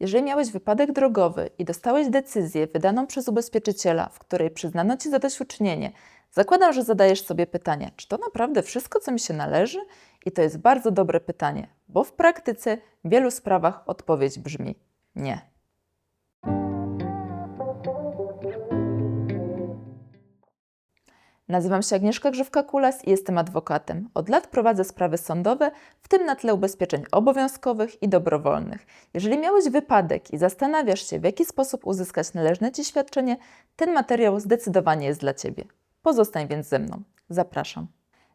Jeżeli miałeś wypadek drogowy i dostałeś decyzję wydaną przez ubezpieczyciela, w której przyznano ci zadośćuczynienie, zakładam, że zadajesz sobie pytanie, czy to naprawdę wszystko, co mi się należy? I to jest bardzo dobre pytanie, bo w praktyce w wielu sprawach odpowiedź brzmi nie. Nazywam się Agnieszka Grzywka-Kulas i jestem adwokatem. Od lat prowadzę sprawy sądowe, w tym na tle ubezpieczeń obowiązkowych i dobrowolnych. Jeżeli miałeś wypadek i zastanawiasz się, w jaki sposób uzyskać należne Ci świadczenie, ten materiał zdecydowanie jest dla Ciebie. Pozostań więc ze mną. Zapraszam.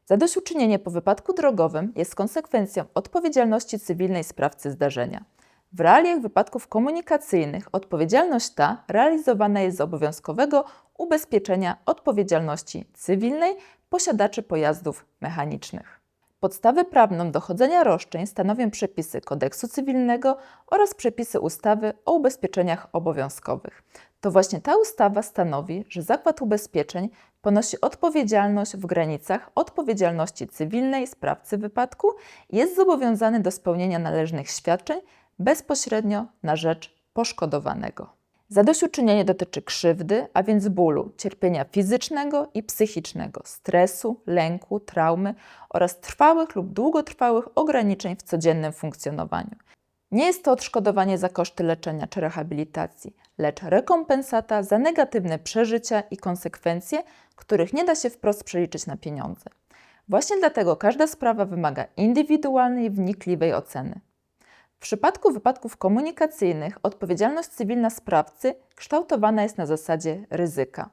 Zadośćuczynienie po wypadku drogowym jest konsekwencją odpowiedzialności cywilnej sprawcy zdarzenia. W realiach wypadków komunikacyjnych odpowiedzialność ta realizowana jest z obowiązkowego ubezpieczenia odpowiedzialności cywilnej posiadaczy pojazdów mechanicznych. Podstawę prawną dochodzenia roszczeń stanowią przepisy kodeksu cywilnego oraz przepisy ustawy o ubezpieczeniach obowiązkowych. To właśnie ta ustawa stanowi, że zakład ubezpieczeń ponosi odpowiedzialność w granicach odpowiedzialności cywilnej sprawcy wypadku i jest zobowiązany do spełnienia należnych świadczeń bezpośrednio na rzecz poszkodowanego. Zadośćuczynienie dotyczy krzywdy, a więc bólu, cierpienia fizycznego i psychicznego, stresu, lęku, traumy oraz trwałych lub długotrwałych ograniczeń w codziennym funkcjonowaniu. Nie jest to odszkodowanie za koszty leczenia czy rehabilitacji, lecz rekompensata za negatywne przeżycia i konsekwencje, których nie da się wprost przeliczyć na pieniądze. Właśnie dlatego każda sprawa wymaga indywidualnej, wnikliwej oceny. W przypadku wypadków komunikacyjnych odpowiedzialność cywilna sprawcy kształtowana jest na zasadzie ryzyka.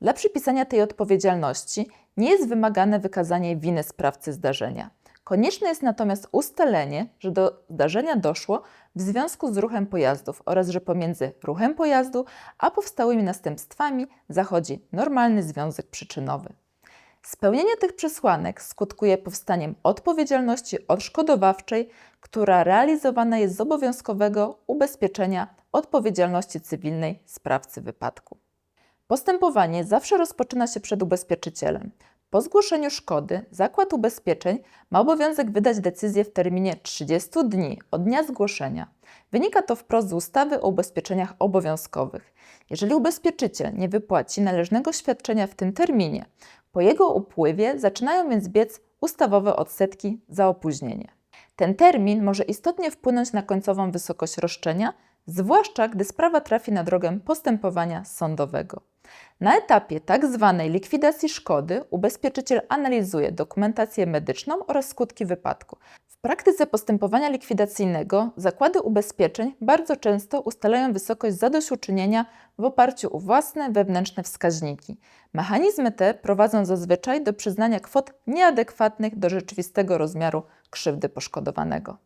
Dla przypisania tej odpowiedzialności nie jest wymagane wykazanie winy sprawcy zdarzenia. Konieczne jest natomiast ustalenie, że do zdarzenia doszło w związku z ruchem pojazdów oraz że pomiędzy ruchem pojazdu a powstałymi następstwami zachodzi normalny związek przyczynowy. Spełnienie tych przesłanek skutkuje powstaniem odpowiedzialności odszkodowawczej, która realizowana jest z obowiązkowego ubezpieczenia odpowiedzialności cywilnej sprawcy wypadku. Postępowanie zawsze rozpoczyna się przed ubezpieczycielem. Po zgłoszeniu szkody Zakład Ubezpieczeń ma obowiązek wydać decyzję w terminie 30 dni od dnia zgłoszenia. Wynika to wprost z ustawy o ubezpieczeniach obowiązkowych. Jeżeli ubezpieczyciel nie wypłaci należnego świadczenia w tym terminie, po jego upływie zaczynają więc biec ustawowe odsetki za opóźnienie. Ten termin może istotnie wpłynąć na końcową wysokość roszczenia, zwłaszcza gdy sprawa trafi na drogę postępowania sądowego. Na etapie. Tak likwidacji szkody ubezpieczyciel analizuje dokumentację medyczną oraz skutki wypadku. Praktyce postępowania likwidacyjnego zakłady ubezpieczeń bardzo często ustalają wysokość zadośćuczynienia w oparciu o własne wewnętrzne wskaźniki. Mechanizmy te prowadzą zazwyczaj do przyznania kwot nieadekwatnych do rzeczywistego rozmiaru krzywdy poszkodowanego.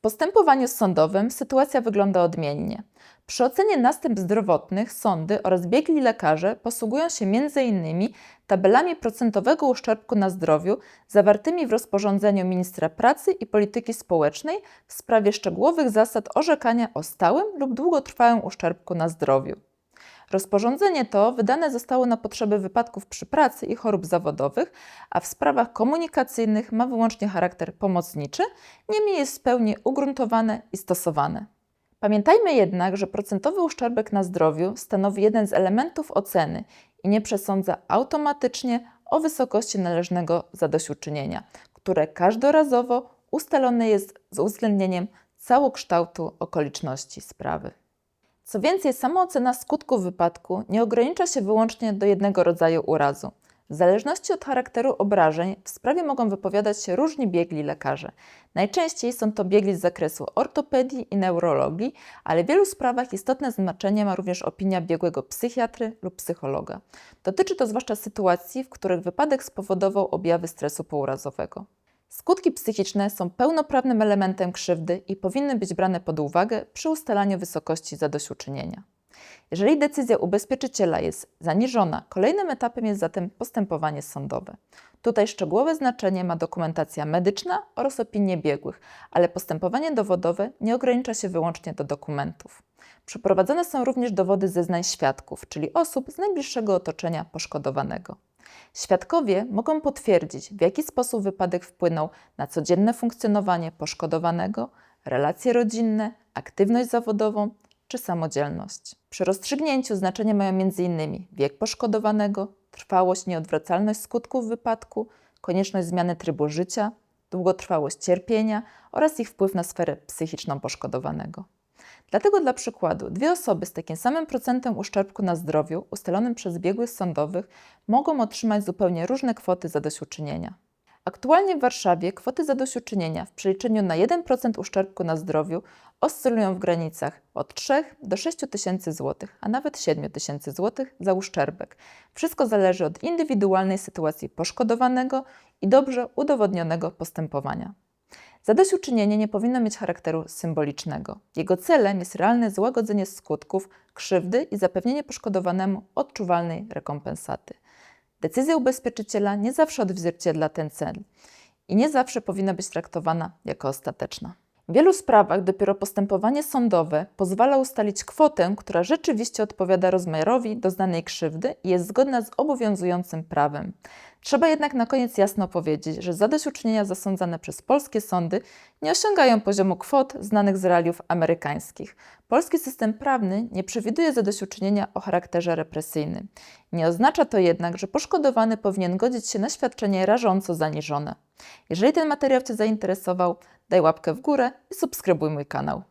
Postępowaniu sądowym sytuacja wygląda odmiennie. Przy ocenie następstw zdrowotnych sądy oraz biegli lekarze posługują się m.in. tabelami procentowego uszczerbku na zdrowiu zawartymi w rozporządzeniu ministra pracy i polityki społecznej w sprawie szczegółowych zasad orzekania o stałym lub długotrwałym uszczerbku na zdrowiu. Rozporządzenie to wydane zostało na potrzeby wypadków przy pracy i chorób zawodowych, a w sprawach komunikacyjnych ma wyłącznie charakter pomocniczy, niemniej jest w pełni ugruntowane i stosowane. Pamiętajmy jednak, że procentowy uszczerbek na zdrowiu stanowi jeden z elementów oceny i nie przesądza automatycznie o wysokości należnego zadośćuczynienia, które każdorazowo ustalone jest z uwzględnieniem całokształtu okoliczności sprawy. Co więcej, samoocena skutków wypadku nie ogranicza się wyłącznie do jednego rodzaju urazu. W zależności od charakteru obrażeń w sprawie mogą wypowiadać się różni biegli lekarze. Najczęściej są to biegli z zakresu ortopedii i neurologii, ale w wielu sprawach istotne znaczenie ma również opinia biegłego psychiatry lub psychologa. Dotyczy to zwłaszcza sytuacji, w których wypadek spowodował objawy stresu pourazowego. Skutki psychiczne są pełnoprawnym elementem krzywdy i powinny być brane pod uwagę przy ustalaniu wysokości zadośćuczynienia. Jeżeli decyzja ubezpieczyciela jest zaniżona, kolejnym etapem jest zatem postępowanie sądowe. Tutaj szczegółowe znaczenie ma dokumentacja medyczna oraz opinie biegłych, ale postępowanie dowodowe nie ogranicza się wyłącznie do dokumentów. Przeprowadzane są również dowody zeznań świadków, czyli osób z najbliższego otoczenia poszkodowanego. Świadkowie mogą potwierdzić, w jaki sposób wypadek wpłynął na codzienne funkcjonowanie poszkodowanego, relacje rodzinne, aktywność zawodową, czy samodzielność. Przy rozstrzygnięciu znaczenie mają m.in. wiek poszkodowanego, trwałość, nieodwracalność skutków wypadku, konieczność zmiany trybu życia, długotrwałość cierpienia oraz ich wpływ na sferę psychiczną poszkodowanego. Dlatego dla przykładu dwie osoby z takim samym procentem uszczerbku na zdrowiu ustalonym przez biegłych sądowych mogą otrzymać zupełnie różne kwoty zadośćuczynienia. Aktualnie w Warszawie kwoty zadośćuczynienia w przeliczeniu na 1% uszczerbku na zdrowiu oscylują w granicach od 3 do 6 tysięcy złotych, a nawet 7 tysięcy złotych za uszczerbek. Wszystko zależy od indywidualnej sytuacji poszkodowanego i dobrze udowodnionego postępowania. Zadośćuczynienie nie powinno mieć charakteru symbolicznego. Jego celem jest realne złagodzenie skutków krzywdy i zapewnienie poszkodowanemu odczuwalnej rekompensaty. Decyzja ubezpieczyciela nie zawsze odzwierciedla ten cel i nie zawsze powinna być traktowana jako ostateczna. W wielu sprawach dopiero postępowanie sądowe pozwala ustalić kwotę, która rzeczywiście odpowiada rozmiarowi doznanej krzywdy i jest zgodna z obowiązującym prawem. Trzeba jednak na koniec jasno powiedzieć, że zadośćuczynienia zasądzane przez polskie sądy nie osiągają poziomu kwot znanych z realiów amerykańskich. Polski system prawny nie przewiduje zadośćuczynienia o charakterze represyjnym. Nie oznacza to jednak, że poszkodowany powinien godzić się na świadczenie rażąco zaniżone. Jeżeli ten materiał Cię zainteresował, daj łapkę w górę i subskrybuj mój kanał.